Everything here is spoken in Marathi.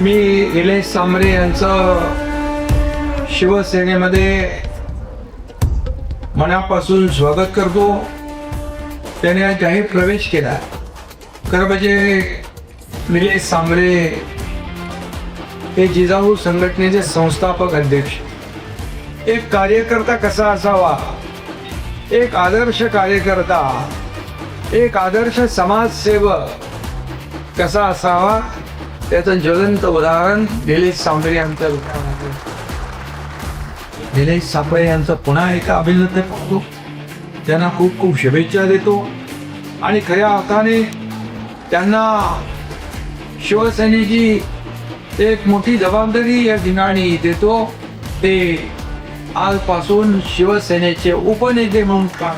मी निलेश सांबरे यांचं शिवसेनेमध्ये मनापासून स्वागत करतो. त्याने आज जाहीर प्रवेश केला. खरं म्हणजे निलेश सांबरे हे जिजाऊ संघटनेचे संस्थापक अध्यक्ष. एक कार्यकर्ता कसा असावा? एक आदर्श कार्यकर्ता एक आदर्श समाजसेवक कसा असावा? त्याचं ज्वलंत उदाहरण निलेश सांबळे यांच्या उदाहरण निलेश सांबरे यांचं पुन्हा एका अभिनंदन करतो. त्यांना खूप खूप शुभेच्छा देतो. आणि खऱ्या अर्थाने त्यांना शिवसेनेची एक मोठी जबाबदारी या ठिकाणी देतो. ते आजपासून शिवसेनेचे उपनेते म्हणून काम